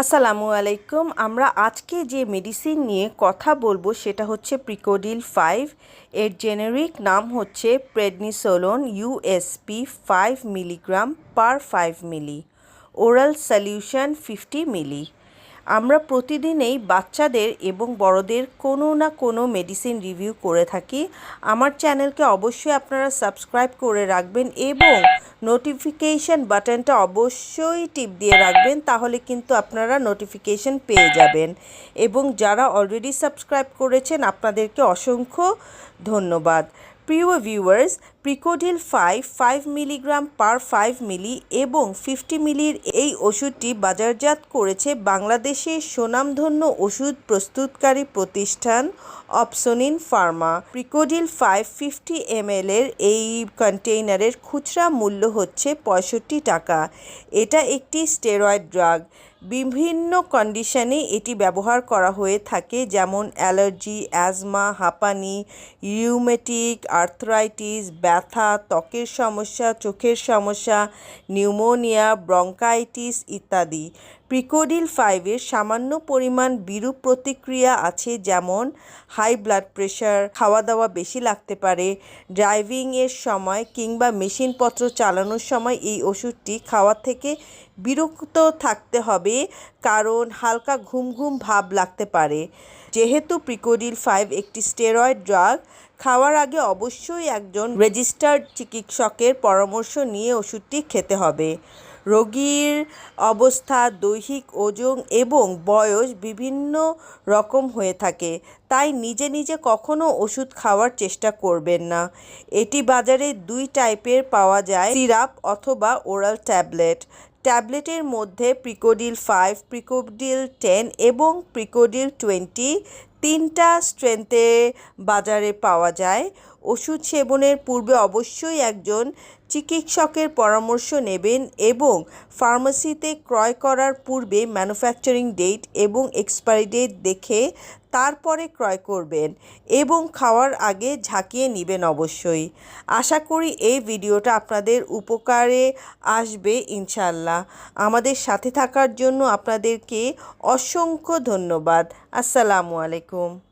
আসসালামু আলাইকুম। আমরা আজকে যে মেডিসিন নিয়ে কথা বলব সেটা হচ্ছে প্রিকোডিল ফাইভ এর জেনেরিক নাম হচ্ছে prednisolone USP five milligram per five milli oral solution fifty milli আমরা প্রতিদিনেই বাচ্চাদের এবং বড়দের কোনো না কোনো মেডিসিন রিভিউ করে থাকি। আমার চ্যানেলকে অবশ্যই আপনারা সাবস্ক্রাইব করে রাখবেন এবং নোটিফিকেশন বাটনটা অবশ্যই টিপ দিয়ে রাখবেন, তাহলে কিন্তু আপনারা নোটিফিকেশন পেয়ে যাবেন। এবং যারা অলরেডি সাবস্ক্রাইব করেছেন, আপনাদেরকে অসংখ্য ধন্যবাদ। প্রিয় viewers Precodil five five milligram per five milli এবং ফিফটি মিলির এই ওষুধটি বাজারজাত করেছে বাংলাদেশের সুনামধন্য ওষুধ প্রস্তুতকারী প্রতিষ্ঠান Opsonin Pharma. Precodil five fifty ML এর এই কন্টেইনারের খুচরা মূল্য হচ্ছে পঁয়ষট্টি টাকা। এটা একটি স্টেরয়েড ড্রাগ। বিভিন্ন কন্ডিশনে এটি ব্যবহার করা হয়ে থাকে যেমন অ্যালার্জি, অ্যাজমা, হাঁপানি রিউমেটিক আর্থরাইটিস ব্যথা ত্বকের সমস্যা চোখের সমস্যা নিউমোনিয়া ব্রঙ্কাইটিস ইত্যাদি। প্রিকোডিল ফাইভের সামান্য পরিমাণ বিরূপ প্রতিক্রিয়া আছে যেমন হাই ব্লাড প্রেশার খাওয়া দাওয়া বেশি লাগতে পারে, ড্রাইভিংয়ের সময় কিংবা মেশিনপত্র চালানোর সময় এই ওষুধটি খাওয়া থেকে বিরক্ত থাকতে হবে কারণ হালকা ঘুম ঘুম ভাব লাগতে পারে। যেহেতু প্রিকোডিল ফাইভ একটি স্টেরয়েড ড্রাগ, খাওয়ার আগে অবশ্যই একজন রেজিস্টার্ড চিকিৎসকের পরামর্শ নিয়ে ওষুধটি খেতে হবে। রোগীর অবস্থা, দৈহিক ওজন এবং বয়স বিভিন্ন রকম হয়ে থাকে। তাই নিজে নিজে কখনো ওষুধ খাওয়ার চেষ্টা করবেন না। এটি বাজারে দুই টাইপের পাওয়া যায়, সিরাপ অথবা ওরাল ট্যাবলেট। ট্যাবলেটের মধ্যে প্রিকোডিল ফাইভ, প্রিকোডিল টেন এবং প্রিকোডিল টোয়েন্টি তিনটা স্ট্রেংথে বাজারে পাওয়া যায়। ওষুধ সেবনের পূর্বে অবশ্যই একজন চিকিৎসকের পরামর্শ নেবেন এবং ফার্মেসিতে ক্রয় করার পূর্বে ম্যানুফ্যাকচারিং ডেট এবং এক্সপায়ারি ডেট দেখে তারপরে ক্রয় করবেন এবং খাওয়ার আগে ঝাঁকিয়ে নেবেন অবশ্যই। আশা করি এই ভিডিওটা আপনাদের উপকারে আসবে ইনশাল্লাহ আমাদের সাথে থাকার জন্য আপনাদেরকে অসংখ্য ধন্যবাদ। আসসালামু আলাইকুম